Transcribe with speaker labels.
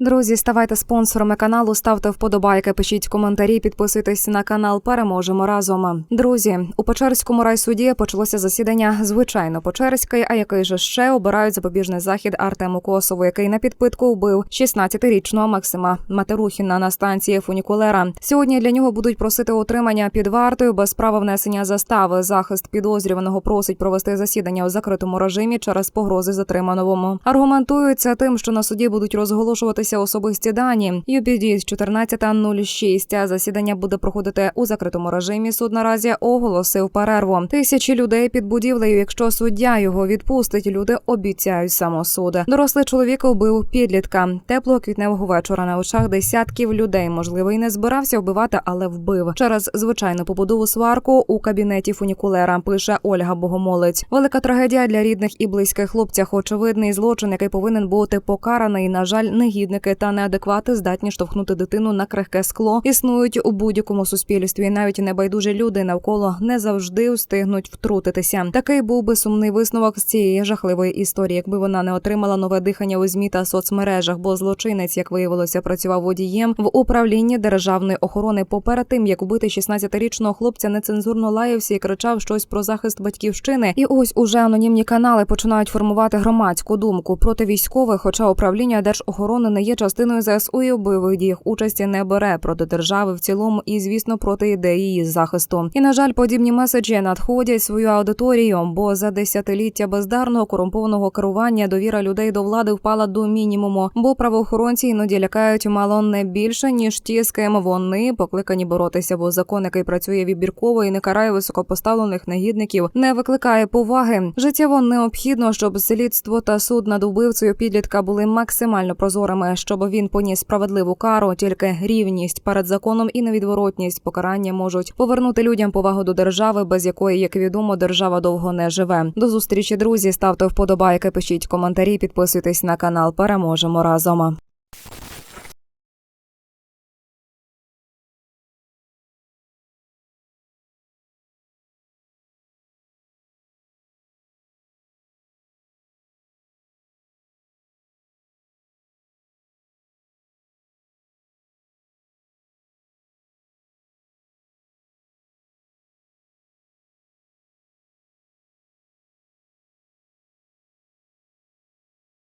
Speaker 1: Друзі, ставайте спонсорами каналу, ставте вподобайки, пишіть коментарі, підписуйтесь на канал. Переможемо разом. Друзі, у Печерському райсуді почалося засідання звичайно Печерської, а який же ще обирають запобіжний захід Артему Косову, який на підпитку вбив 16-річного Максима Матерухіна на станції фунікулера. Сьогодні для нього будуть просити утримання під вартою без права внесення застави. Захист підозрюваного просить провести засідання у закритому режимі через погрози затриманому. Аргументуються тим, що на суді будуть розголошуватися особисті дані. UPD 14.06. А Засідання буде проходити у закритому режимі. Суд наразі оголосив перерву. Тисячі людей під будівлею. Якщо суддя його відпустить, люди обіцяють самосуд. Дорослий чоловік убив підлітка. Теплого квітневого вечора на очах десятків людей. Можливо, і не збирався вбивати, але вбив через звичайну побудову сварку у кабінеті фунікулера. Пише Ольга Богомолець. Велика трагедія для рідних і близьких хлопцях. Очевидний злочин, який повинен бути покараний. На жаль, негідники та неадеквати здатні штовхнути дитину на крихке скло. Існують у будь-якому суспільстві. Навіть небайдужі люди навколо не завжди встигнуть втрутитися. Такий був би сумний висновок з цієї жахливої історії, якби вона не отримала нове дихання у змі та соцмережах. Бо злочинець, як виявилося, працював водієм в управлінні державної охорони. Поперед тим, як убити 16-річного хлопця, нецензурно лаявся і кричав щось про захист батьківщини. І ось уже анонімні канали починають формувати громадську думку проти військових, хоча управління держохорони не є частиною ЗСУ і у бойових діях участі не бере проти держави в цілому і, звісно, проти ідеї її захисту. І на жаль, подібні меседжі надходять свою аудиторію, бо за десятиліття бездарного корумпованого керування довіра людей до влади впала до мінімуму, бо правоохоронці іноді лякають мало не більше ніж ті, з ким вони покликані боротися. Бо закон, який працює вибірково і не карає високопоставлених негідників, не викликає поваги. Життєво необхідно, щоб слідство та суд над убивцею підлітка були максимально прозорими, щоб він поніс справедливу кару. Тільки рівність перед законом і невідворотність покарання можуть повернути людям повагу до держави, без якої, як відомо, держава довго не живе. До зустрічі, друзі. Ставте вподобайки, пишіть коментарі, підписуйтесь на канал. Переможемо разом.